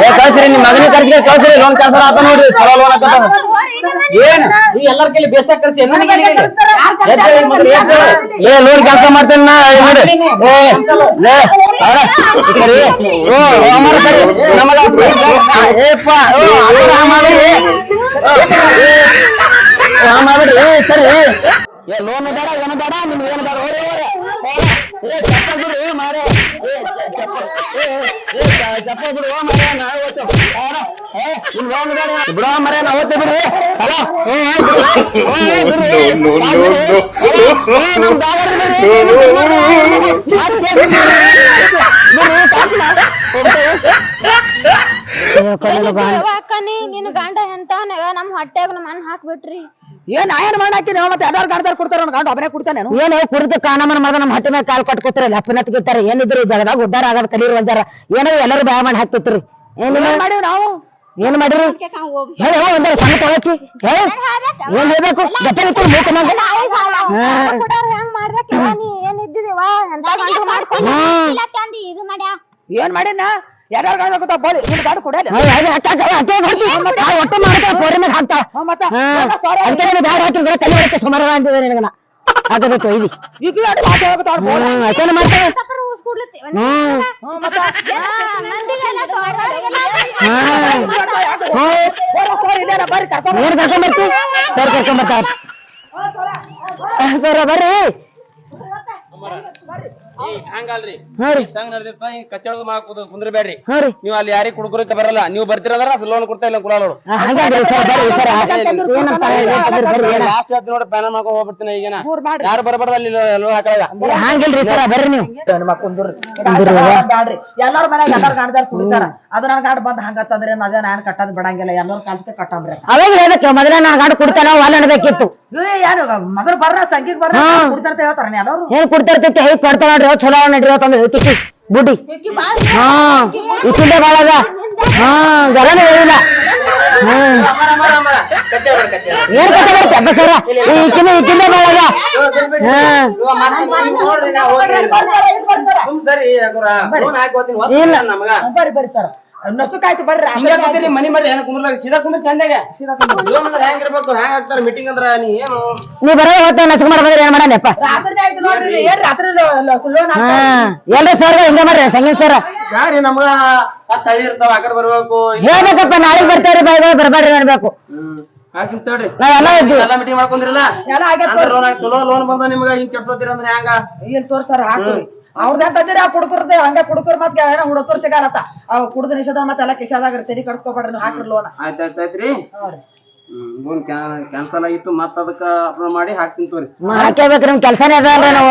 ಏ ಕಳ್ಸ್ರಿ ನಿಮ್ ಮಗನಿಗೆ ಕರ್ಸಿ ಕಳ್ಸ್ರಿ ಲೋನ್ ಕ್ಯಾನ್ಸಲ್ ಆತ ನೋಡ್ರಿ ಚಲೋ ಲೋನ್ ಆತ ಏನ್ ಈ ಎಲ್ಲರ ಕೈಲಿ ಬೇಸಾಗ ಲೋನ್ ಕೆಲಸ ಮಾಡ್ತೇನೆ ನಾ ನೋಡಿ ಏ ಲೋನ್ ಬೇಡ ಏನು ಬೇಡ ನಿಮ್ಗೆ ಏನು ಬೇಡ ಓಡಿ ಓಡಿ ಏ ಚಪ್ಪಲ್ ಬಿಡು ಏ ಮಾರೇ ಏ ನಿನ್ ಗಂಡ ಎಂತ ನಮ್ ಹೊಟ್ಯಾಗ ಮನ್ ಹಾಕ್ಬಿಟ್ರಿ ಏನ್ ಏನ್ ಮಾಡಾಕಿ ನಾವು ಮತ್ತೆ ಆಧಾರ್ ಕಾರ್ಡ್ ಕೊಡ್ತಾರ ಗಾಂಡು ಒಬ್ಬನೇ ಕುಡ್ತಾನೆ ಏನು ಕುರಿತು ಕಾನಮನ ಮಗ ನಮ್ಮ ಹಟ್ಟಿ ಮೇಲೆ ಕಾಲ್ ಕೊಟ್ಕೋತಾರ ಲಪ್ಪನತ್ಗಿತ್ತಾರ ಏನಿದ್ರು ಈ ಜಗದಾಗ ಉದ್ದಾರ ಆಗದ ಕಲೀರ್ ಒಂದಾರ ಏನೋ ಎಲ್ಲರೂ ಭಯ ಮಾಡಿ ಹಾಕ್ತಿತ್ರಿ ಏನಿಲ್ಲ? ಮಾಡಿವ್ ನಾವು? ಏನ್ ಮಾಡಿರಿ? ಹೇಳಿ ಹೇಳಿ ಒಂದಾರ ಸಣ್ಣ ತಗೋಕಿ ಹೇಳಿ ಏನ್ ಹೇಳ್ಬೇಕು? ಮೂಕ ಏನ್ ಯಾರ್ಯಾರ ಹಾಕೋತಾವ ಬೋಲಿ ನಿನ್ ಗಾಡಿ ಕೊಡಲ್ಲ ಒಟ್ಟು ಮಾಡ್ತಾವ ಪೋರಿ ಮೇಲೆ ಹಾಕ್ತಾ. ಅಂತ ಬ್ಯಾಡ ಹಾಕಿ ಕಲಿ ಹೊಡಕ್ಕೆ ಸುಮಾರು ಅಂತಿದೆ ನಿನಗನ. ಆಗಬೇಕು ಈಗ ಮಾತು ಅಷ್ಟೇನ ಕರ್ಕೊಂಡ್ ಸರ್ ಸರ್ ಬರ್ರಿ. ಹಂಗಲ್ರಿ. ಸಂಘ ನಡೆದಿರ್ತ ಹಿಂಗ್ ಕಚ್ಚಡ ಮಾಕೋದು ಕುಂದ್ರಬೇಡ್ರಿ. ಹಾ ನೀವು ಅಲ್ಲಿ ಯಾರಿಗ್ ಬರಲ್ಲ. ನೀವು ಬರ್ತಿರದ್ರ ಲೋನ್ ಕೊಡ್ತಾ ಇಲ್ಲ ಲಾಸ್ಟ್ ನೋಡಿ ಪ್ಯಾನಲ್ ಮಾಡ್ಕೊಂಡು ಹೋಗ್ಬಿಡ್ತೀನಿ ಈಗೇನ. ಯಾರು ಬರಬಾರ್ದು ಅಲ್ಲಿ ಲೋನ್ ಹಾಕಲ್ಲ ಹಂಗಿಲ್ರಿ ಸರ್ ಬರ್ರಿ ನೀವು. ಕುಂದ್ರಿ? ಬ್ಯಾಡ್ರಿ? ಎಲ್ಲಾರ ಮನ್ಯಾಗ ಎಲ್ಲಾರ ಗಾಣದಾರ ಕುಡಿತಾರ. ಅದ ನನ್ ಗಾಡ್ ಬಂದ್ ಹಂಗತ್ತಂದ್ರೆ ಅದೇ ನಾನ್ ಕಟ್ಟದ್ ಬಿಡಂಗಿಲ್ಲ. ಎಲ್ಲಾರ ಕಟ್ಟಂಬ್ರಿ. ಅವಾಗ ಮೊದಲ ಗಾಡಿ ಕುಡ್ತಾನ ಮೊದಲು ಬರ್ರ ಸಂಖ್ಯೆಗೆ ಬರ್ರ. ಕುಡ್ತಾರ ಅಂತ ಹೇಳ್ತಾರ ಎಲ್ಲಾರು? ಏನ್ ಕುಡ್ತಿರ್ತೈತಿ ಹೇಗ್ ಕೊಡ್ತಾವ ನೋಡ್ರಿ ಅವ್ರು ಚಲೋ ನೋಡ್ರಿ ಹೇಳ್ತಿತ್ತು ಬುಡ್ಡಿ. ಹಾ ಇಕ್ಕಿಂದೆ ಬಾಳ ಅದ. ಹಾ ಗರನೇ ಹೇಳಿಲ್ಲ. ಹ್ಮ್ ಏನ್ ಕತೆ ಬರುತ್ತೆ ಅಬ್ಬ ಸರ. ಈಕಿನ ಇಕ್ಕಿಂದೆ ಬಾಳ ಅದ. ಇಲ್ಲ. ನಮಗ ಬರಿ ಬರ್ರಿ ಸರ್. ಬರ್ರಿ ಹಿಂಗ ಕೂತೀರಿ ಮನಿ ಮಾಡಿ ಹೆಂಗ್ ಕುಂದ್ರಲಾಗ ಸೀದಾ ಕುಂದ್ರ ಚಂದಾಗ ಅಂದ್ರೆ ಹೆಂಗ್ ಇರ್ಬೇಕು? ಹೆಂಗ್ ಹಾಕ್ತಾರ ಮೀಟಿಂಗ್ ಅಂದ್ರ ನೀ ಏನು? ನೀ ಬರೋ ಹೊತ್ತ ಮಾಡಿ ಬಂದ್ರೆ ಏನ್ ಮಾಡಣಪ್ಪ ರಾತ್ರಿ ಆಯ್ತು ನೋಡ್ರಿ ಏನ್ ರಾತ್ರಿ ಲೋನ್ ಎಲ್ರಿ ಸರ್ ಹಿಂಗ ಮಾಡ್ರಿ ಸಂಗೀತ ಸರ್. ಯಾರಿ ನಮ್ಗ? ತಳಿ ಇರ್ತಾವ ಆಕಡೆ ಕಡೆ ಬರ್ಬೇಕು ಹೇಳ್ಬೇಕಪ್ಪ ನಾಳೆ ಬರ್ತಾವ್ರಿ ಬಾಯ್ ಬರ್ಬೇಡ್ರಿ ಅನ್ಬೇಕು. ಹ್ಮ್. ಹಾಕಿನ್ ತಡ್ರಿ. ನಾವೆಲ್ಲ ಇದ್ದೀವಿ ಎಲ್ಲ ಮೀಟಿಂಗ್ ಮಾಡ್ಕೊಂಡಿರಲ್ಲ? ಎಲ್ಲ ಆಗ್ಯಾದ ಲೋನ್ ಚಲೋ ಲೋನ್ ಬಂದ ನಿಮ್ಗ ಹಿಂಗ್ ಕೆಟ್ಟೋತಿರ ಅಂದ್ರೆ ಹೆಂಗ? ಏನ್ ತೋರ್ಸಾರ ಹಾಕ್ರಿ ಅವ್ರದ್ದ ತಂದಿರಿ ಆ ಕುಡ್ಕರ್ದೆ ಹಂಗ ಕುಡ್ಕರ್ ಮತ್ತೆ ಏನೋ ಹುಡುಕರ್ ಸಿಗಲ್ಲತ್ತ. ಅವ್ ಕುಡ್ದ ನಿಷೇಧ ಮತ್ತೆ ಎಲ್ಲ ಕಿಶಾದಾಗ ತೆರಿ ಕಡ್ಸ್ಕೊಬೇಡ್ರಿ ನೀವು ಹಾಕ್ರಿ ಲೋನ್ ಕ್ಯಾನ್ಸಲ್ ಆಗಿತ್ತು ಮತ್ತ ಅದಕ್ಕ ಅಪ್ಲೋಡ್ ಮಾಡಿ ಹಾಕ್ತೀನಿ ತೋರಿ ಹಾಕೇಬೇಕ್ರಿ ನಿಮ್ ಕೆಲ್ಸನೇ ಅದಲ್ರಿ ನಾವು.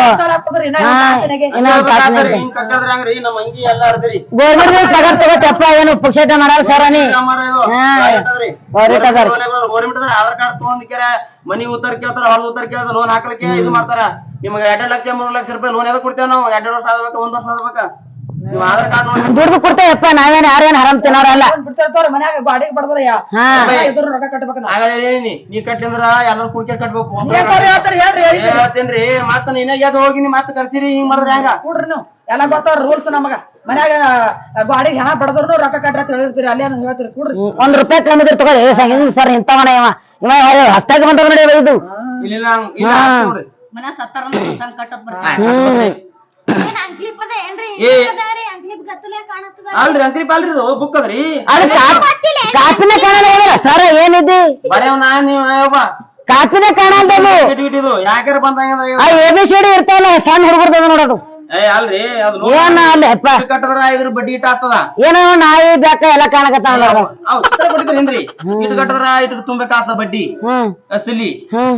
ಹಿಂಗ್ ಕಚ್ಚೋದ್ರಿ ಹಂಗ್ರಿ ನಮ್ಮ ಅಂಗಿ ಎಲ್ಲ ಅರ್ದ್ರಿ ಗೌರ್ಮೆಂಟ್ ಪಗಾರ ತಗೋತಪ್ಪ ಏನು ಪುಕ್ಷೇಟ ಮಾಡಲ್ಲ ಸರ ನೀ. ಗೌರ್ಮೆಂಟ್ ಆಧಾರ್ ಕಾರ್ಡ್ ತಗೊಂಡಿಕ್ಯಾರ ಮನಿ ಉತ್ತರ ಕೇಳ್ತಾರ ಹೊಲ ಉತ್ತರ ಕೇಳ್ತಾರ ಲೋನ್ ಹಾಕ್ಲಿಕ್ಕೆ ಇದು ಮಾಡ್ತಾರ. ನಿಮ್ಗೆ ಎರಡ್ ಲಕ್ಷ ಮೂರ್ ಲಕ್ಷ ರೂಪಾಯಿ ಲೋನ್ ಎದ ಕೊಡ್ತೇವೆ ನಾವು? ಎರಡ್ ವರ್ಷ ಆದ್ಬೇಕ ಒಂದ್ ವರ್ಷ ಆದ್ಬೇಕ? ದುಡ್ಡು ಕೊಡ್ತೇವಪ್ಪ ನಾವೇನ್ ಯಾರೇನ್ ಹರಾಮ್ ತಿನ್ನೋರಲ್ಲ ಮನ್ಯಾಗ ಗಾಡಿಗೆ ಬಡದ್ರ ಹಾ. ಎದುರು ರೊಕ್ಕ ಕಟ್ಬೇಕು ಆಗಲ್ಲ ನೀ ಕಟ್ಟಿಂದ್ರ ಎಲ್ಲರೂ ಕುಡ್ಕೆ ಕಟ್ಬೇಕು. ಹೇಳ್ತೇನ್ರಿ ಮತ್ತ ನೀನ ಎದ್ ಹೋಗಿ ನೀ ಮತ್ತ ಕರ್ಸಿರಿ ಹಿಂಗ್ ಮಾಡಿದ್ರೆ ಹೆಂಗ? ಕೂಡ್ರಿ ನೀವು. ಎಲ್ಲ ಗೊತ್ತಾವ ರೂಲ್ಸ್ ನಮಗ. ಮನ್ಯಾಗ ಗಾಡಿಗೆ ಹೆಣ ಬಡದ್ರು ರೊಕ್ಕ ಕಟ್ರಿ ಹೇಳಿರ್ತೀರಿ ಅಲ್ಲೇನು ಹೇಳ್ತೀರಿ ಕೂಡ್ರಿ. ಒಂದ್ ರೂಪಾಯಿ ಕಮ್ಮಿ ಇದ್ರೆ ತಗೊಳ್ಳಿ. ಸಂಗೀತ ಸರ್ ಇಂತವಣ ಇವ ಇವ ಹಸ್ತಾಗ ಬಂದ ನೋಡಿ ಇದು. ಇಲ್ಲ ಇಲ್ಲ ಹಾ. ಹಾಕ್ತೀವ್ರಿ. ಮನ ಸತ್ತಾರ ಕಟ್ಟತ್ ಬರ್ರಿ ಏನ್ ಅಂಕ್ಲಿಪ್ ಏ. ಅಲ್ರಿ ಅಲ್ರಿ ಇದು ಬುಕ್ ಅದ್ರಿ ಅದು ಕಾಪಿನ ಕಾಣಲ್ಲ ಸರ ಏನಿದೆ ನಾ ನೀವ್ ಒಬ್ಬ ಕಾಪಿನ ಇಟ್ಟಿದು ಯಾಕಾರ ಬಂದಂಗ ಆ ಎ ಬಿ ಸಿ ಡಿ ಇರ್ತಾವಲ್ಲ ಸಣ್ಣ ಹುಡುಗರ್ದ ನೋಡೋದು ಏ ಅಲ್ರಿ ಅದು ಏನ ಅಲ್ಲಿ ಅಪ್ಪ? ಕಟ್ಟದ್ರ ಇದ್ರ ಬಡ್ಡಿ ಇಟ್ಟ ಆಗ್ತದ. ಏನೋ ನಾಯಿ ಬೇಕಾ ಎಲ್ಲ ಕಾಣಕತ್ತಾವಲ್ಲ ಅದು. ಅವ್ ಚಿತ್ರ ಬಡ್ಡಿದ್ರಿ ಹಿಂದ್ರಿ. ಇಟ್ ಕಟ್ಟದ್ರ ಇಟ್ ತುಂಬಬೇಕಾಗ್ತದ ಬಡ್ಡಿ. ಹ್ಮ್.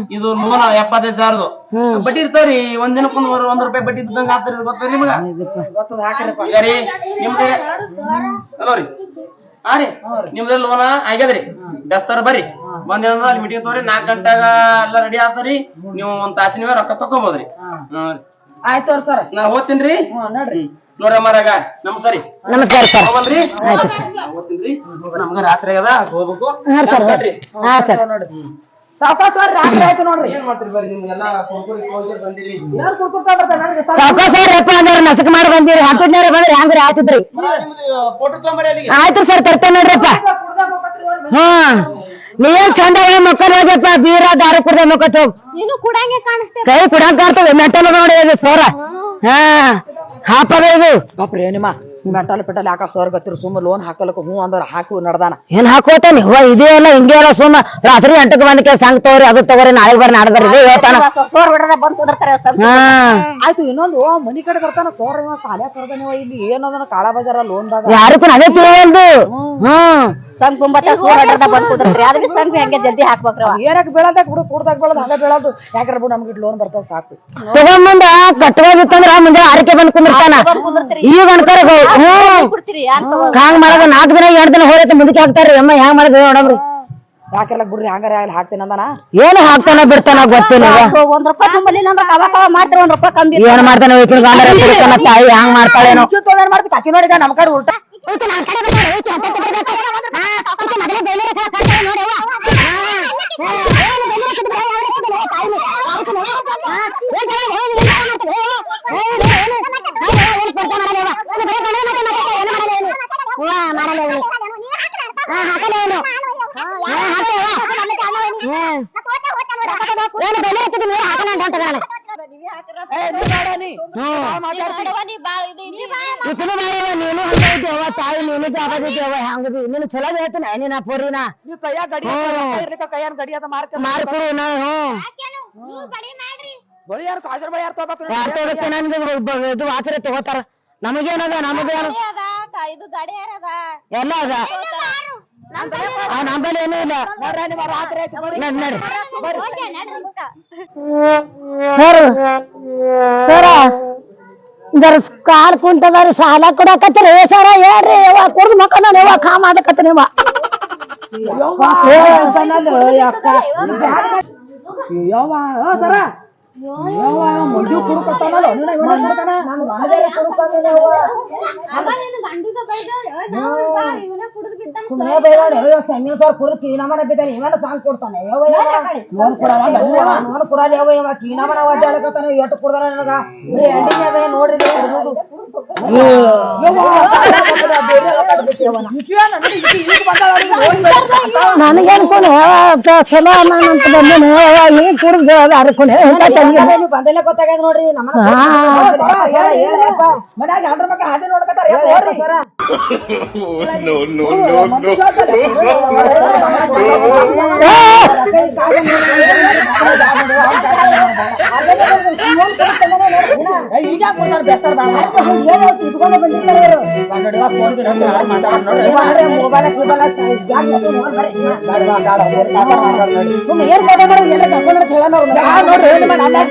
ಇದು ಲೋನ್ ಎಪ್ಪತ್ತೈದು ಸಾವಿರದು. ಹ್ಮ್. ಬಡ್ಡಿ ಇರ್ತಾವ್ರಿ ಒಂದ್ ದಿನಕ್ಕೊಂದ್ ಒಂದ್ ಒಂದ್ ರೂಪಾಯಿ ಬಡ್ಡಿ ಇದ್ದಂಗ ನಿಮಗ? ಗೊತ್ತದ ಹಾಕ್ರಿಪ್ಪ ಈಗ ರೀ ನಿಮ್ದು ಹಲೋ ರೀ. ಹಾ ರೀ ನಿಮ್ದು ಲೋನ ಆಗ್ಯದ್ರಿ. ಬೆಸ್ತಾರ ಬರ್ರಿ. ಒಂದ್ ಅಲ್ಲಿ ಮೀಟಿಂಗ್ ತಗೋರಿ ನಾಲ್ಕ್ ಗಂಟೆಗ ಎಲ್ಲ ರೆಡಿ ಆಗ್ತಾರಿ ನೀವು ಒಂದ್ ತಾಸಿನ ಮೇಲೆ ರೊಕ್ಕ ಹಾ ಹ್ಮ್. ಆಯ್ತು ಸರ್. ನಾ ಓದ್ತೀನ್ರಿ ಹ್ಮ್ ನೋಡ್ರಿ. ನೋಡ್ರಿ ನಮ್ ನಮಸ್ಕಾರಿ ನಮಸ್ಕಾರ ಸರ್. ಹೋಗಲ್ರಿ? ಆಯ್ತು ಸರ್. ಓದ್ತೀನ್ರಿ ನಮ್ಗ ರಾತ್ರಿ ಅದ ಹೋಗ್ಬೇಕು. ಹಾ ಸರ್. ಬರ್ರಿ. ಹಾ ಸರ್. ನೋಡ್ರಿ. ಸಾವ್ಕಾಸ್ ಬರ್ರಿ ರಾತ್ರಿ ಆಯ್ತು ನೋಡ್ರಿ. ಏನ್ ಮಾಡ್ತೀರಿ ಬರ್ರಿ ನಿಮ್ಗೆಲ್ಲ ಕುರ್ಕುರಿ ಹೋಗಿ ಬಂದಿರಿ. ಯಾರು ಕುಡ್ಕೊತಾ ಬರ್ತಾರ ನನಗೆ ಅಂದ್ರೆ ನಸಕ್ ಮಾಡಿ ಬಂದಿರಿ ಹಂತದ್ನೇರ ಬಂದ್ರೆ ಹಂಗ್ರಿ ಆತಿದ್ರಿ ಫೋಟೋ ಅಲ್ಲಿಗೆ. ಆಯ್ತು ಸರ್ ತರ್ತೇನೆ ನೋಡ್ರಪ್ಪ. ಹಾ ನೀವೇನ್ ಚಂದ ಮಕ್ಕಳು ಹೋಗ್ಯಪ್ಪ ಬೀರ ದಾರು ಕುಡ್ದ ಮಕ್ಕತ್ ನೀನು ಕುಡಂಗೆ ಕೈ ಕುಡಂಗ್ ಕಾಣ್ತವೆ ಮೆಟ್ಟಲು ನೋಡಿ ಸೋರ. ಹಾ ಹಾಪದ ಇದು. ಬಾಪ್ರಿ ನಿಮ್ಮ ಮೆಂಟಲ್ ಪೆಟಲ್ ಹಾಕ ಸರ್ ಗೊತ್ತಿರು ಸುಮ್ಮ ಲೋನ್ ಹಾಕಲಕ್ಕ ಹ್ಞೂ ಅಂದ್ರೆ ಹಾಕು ನಡ್ದಾನ. ಏನ್ ಹಾಕೋತಾನೆ ಹೋ ಇದೇ ಹಿಂಗೆ ಅಲ್ಲ ಸುಮ್ಮ ರಾತ್ರಿ ಎಂಟಕ್ಕೆ ಬಂದಕ್ಕೆ ಸಂಗ್ ತಗೋರಿ ಅದು ತಗೋರಿ ನಾಳೆ ಬರ್ರಿ ನಾಳೆ ಬರ್ರಿ ಇದೇ ಹೇಳ್ತಾನ. ಸೋರ್ ಬಿಡದ ಬಂದ್ ಕುದರ್ತಾರೆ ಹಾ. ಆಯ್ತು ಇನ್ನೊಂದು ಮನಿ ಕಡೆ ಬರ್ತಾನ ಸೋರ್ ಸಾಲ ಕರ್ದನಿವ ಇಲ್ಲಿ ಏನದನ ಕಾಳ ಬಜಾರ ಲೋನ್ದಾಗ. ಯಾರಕ್ಕೂ ಅದೇ ತಿಳಿಯಲ್ದು ಹ್ಮ್. ಸಂಗ್ ತುಂಬತ್ತ ಸೋರ್ ಅಡ್ರದ ಆದ್ರೆ ಜಲ್ದಿ ಹೆಂಗೆ ಜಲ್ದಿ ಹಾಕ್ಬೇಕ್ರವ. ಏನಕ್ ಬೀಳದಾಗ ಬಿಡು ಕೂಡ್ದಾಗ ಬೀಳದ ಹಂಗ ಬೀಳೋದು. ಯಾಕ್ರ ಬಿಡು ನಮ್ಗೆ ಲೋನ್ ಬರ್ತದ ಸಾಕು. ತಗೊಂಬಂದ ಮುಂದೆ ಬಂದ್ ಕುಂದಿರ್ತಾನ. ಈಗ ಅನ್ಕರ ಹ್ಮ್. ಕೊಡ್ತೀರಿ ಯಾರ್ ತಗೋ? ಹಂಗ್ ಮಾಡೋದು ನಾಲ್ಕು ದಿನ ಎರಡ್ ದಿನ ಹೋಗೈತೆ ಮುಂದಕ್ಕೆ ಹಾಕ್ತಾರ್ರಿ. ಅಮ್ಮ ಹೆಂಗ್ ಮಾಡಿದ್ರಿ ನೋಡಮ್ರಿ. ಯಾಕೆಲ್ಲ ಬಿಡ್ರಿ ಹಂಗಾರ ಆಗ್ಲಿ ಹಾಕ್ತೀನಿ ಅಂದಾನ? ಏನು ಹಾಕ್ತಾನ ಬಿಡ್ತಾನ ಗೊತ್ತಿಲ್ಲ ಒಂದ್ ರೂಪಾಯಿ ತುಂಬಲಿಲ್ಲ ಅಂದ್ರೆ ಕವ ಕವ ಮಾಡ್ತಾರೆ ಒಂದ್ ರೂಪಾಯಿ ಕಮ್ಮಿ ಏನ್ ಮಾಡ್ತಾನೆ ವೈಕಿನ ಗಾಂಧರ (laughs) ಕುಡ್ತಾನ ತಾಯಿ ಹಂಗ್ ಮಾಡ್ತಾಳೇನೋ. ಮಾಡ್ತಿ ಕಾಕಿ ನೋಡಿದ ನಮ್ ಕಡೆ ಉಲ್ಟಾ ಏ ನೀ ಬೇಡ ನೀ ನೋಡವ್ವ, ನೀ ಬಾ- ಇದು ಇಲ್ಲಿ ಬಾ. ಈಕಿನೂ ಬಾಯಿವ, ನೀನು ಹಂಗ ಇದ್ದೇವ ತಾಯಿ ನೀನು ಜಾಬ್ ಇದ್ದೇವ ಹಂಗದಿ ನೀನು ಚಲೋ ಹೇಳ್ತೀನಿ ನೀನ ಪೋರಿನ ನೀವ್ ಕೈಯಾಗ ಗಡಿ ಇರ್ಲಿಕ್ಕ ಕೈಯಾಗ ಗಡಿ ಅದ ಮಾರ್ಕ ಮಾಡ್ಕೊಡು ನಾ ಹ್ಮ್ ಬಳಿ ಯಾರು ಕಾಸರ್ ಬಳಿ ಯಾರು ತಗೋಬೇಕು ಯಾರ್ ತಗೋತ್ತೆ ನನ್ಗೆ ಬ- ಬ- ಇದು ಆಚರೆ ತಗೋತಾರ ನಮಗೇನದ ನಮಗೇನು ಗಾಡಿ ಅದ, ಕ- ಇದು ಗಾಡಿ ಯಾರದ ಎಲ್ಲ ಅದ ಆ, ನಮ್ಮಲ್ಲಿ ಏನೂ ಇಲ್ಲ ನೋಡ್ರಿ ನಿಮ್ಮ ರಾತ್ರಿ ಆಯ್ತು ಏನೂ ಇಲ್ಲ ನಡ್ರಿ. ಸರ್ ಸರ ಜರ ಕಾಲ್ ಕುಂಟದಾರಿ ಸಾಲ ಕೊಡಕತ್ತೀರಿ. ಸರ ಹೇಳ್ರಿ ಯವ್ವ ಕುಡ್ದು ಮಕ್ಕಳ ಯವ್ವ ಖಾ ಮಾಡಕತ್ತೀರಿ ಯವ್ವ ಸರ. ಮುಂಡಿ ಕುಡುಕತ್ತಾನಲ್ಲ. ಸುಮ್ನೆ ಬೈದಾಡಿ ಸೆಂಗಿನ ಕುಡ್ದು ಕೀನಮನ ಸಾಂಗ್ ಕೊಡ್ತಾನೆ ಯಾವ ಯಾವ ಕೀನಮನ ಒದ್ದಾಡಕತ್ತಾನೆ ಎಷ್ಟು ಕುಡ್ದಾನ ನನಗ ಬರೀ ಅದ ನೋಡ್ರಿ ಚಲೋ ಅನ್ನ ಅಂತ ಬಂದೇನೆ ಏನ್ ಕುಡ್ದು ಅರ್ಕೊನೆ ಬಂದಲ್ಲೇ ಗೊತ್ತಾಗ್ಯದ ನೋಡ್ರಿ ನಮ್ಮ ಮನ್ಯಾಗ ಹೆಂಡ್ರ ಮಕ್ಳ ಹಾದಿ ನೋಡ್ಕತ್ತಾರ ಯಾಕ್ ನೋಡ್ರಿ ಸರ ಈಗ ಕೊಡ್ತಾರ ಬೇಸ್ತಾರ ಸುಮ್ಮನೆ ಏನ್ ಕೊಟ್ಟಾರ ಎಲ್ಲ ಕರ್ಕೊಂಡ್ರೆ ಹೇಳೋಣ ಅವ್ರು. ನೋಡ್ರಿ ನಾಳೆ